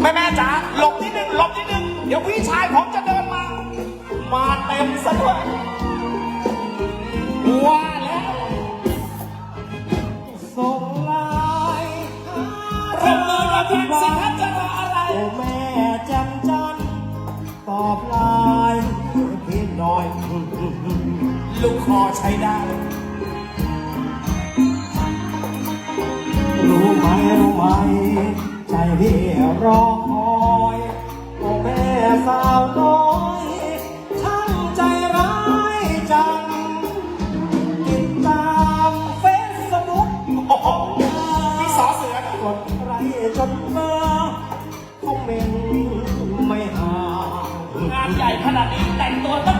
แม่แม่จ๋าหลบนิดนึงหลบนิดนึง เดี๋ยวพี่ชายผมจะเดินมา มาเต็มซะด้วยว่าแล้วส่งลน์ปรบมือระทังสิท่านจะรออะไรโอ้แม่จันจันตอบไลน์พี่หน่อย ลูกคอใช้ได้ รู้ไหมรู้ไหม ใจพี่รอคอยโอ้แม่สาวน้อยช่างใจร้ายจังติดตามเฟซบุ๊กพี่สอเสือกดไรจนเมื่อคอมเมนต์ไม่ห่างงานใหญ่ขนาดนี้แต่งตัวต้อง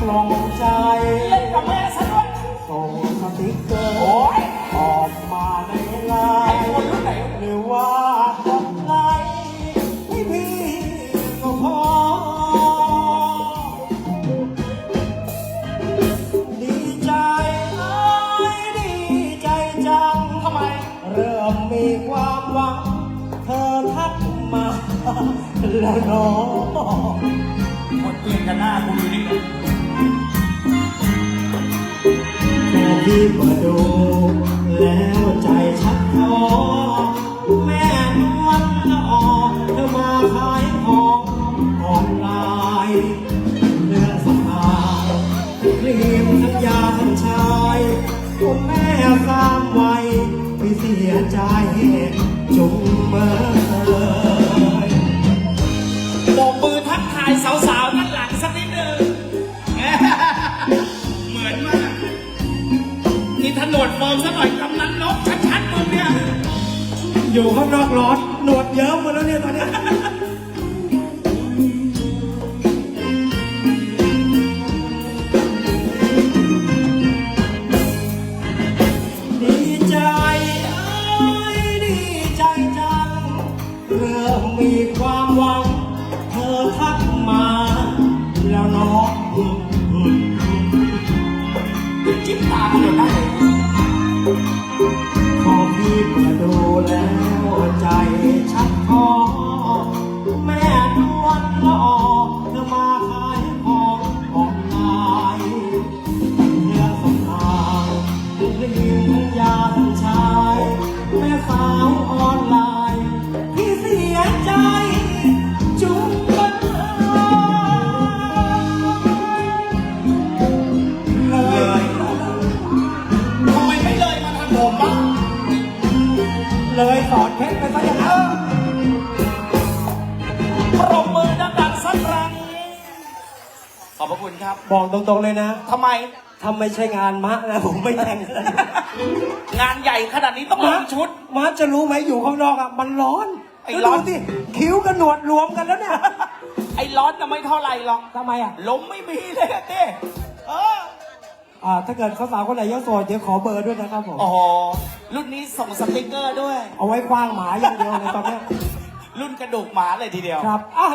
กลงปลงใจเล่นกับแม่ซะด้วยส่งสติ๊กเกอร์ออกมาในไลน์คนรุ่นไหนหรือว่ากดไลค์ให้พี่ก็พอดีใจเอ้ยดีใจจังทำไม เริ่มมีความหวัง เธอทักมาแล้วน้องหมดเปลี่ยนกันหน้ากูอยู่นี่เลย แค่ที่เปิดดู แล้วใจชักท้อแม่นวลละออกเธอมาขายของออนไลน์เรื่องสำอาครีมทั้งยาทั้งชายคุณแม่สามวัยพี่เสียใจจุงเบย นี่ถนวดฟอร์มซะหน่อยกำนันนกชัดๆมึงเนี่ย อยู่ข้างนอกร้อนหนวดเยิ้มหมดแล้วเนี่ยตอนเนี้ย เลยสอนเพชรไปซะอย่างนั้นปรบมือดังๆสักครั้งขอบพระคุณครับบอกตรงๆเลยนะทำไม ถ้าไม่ใช่งานมะนะผมไม่แต่งเลยงานใหญ่ขนาดนี้ต้องลมะงชุด มะจะรู้ไหมอยู่ข้างนอกอะมันร้อนไอ้แล้วร้อน ดูสิคิ้วกับหนวดรวมกันแล้วเนี่ยไอ้ร้อนจะไม่เท่าไหร่หรอกทำไมอะ ลมไม่มีเลยอะเต้เออ อ่าถ้าเกิดเขาสาวคนไหนยังโสดเดี๋ยวขอเบอร์ด้วยนะครับผมโอ้โหรุ่นนี้ส่งสติกเกอร์ด้วย เอาไว้คว้างหมาอย่างเดียวเลยตอนเนี้ยรุ่นกระดูกหมาเลยทีเดียว ครับอะ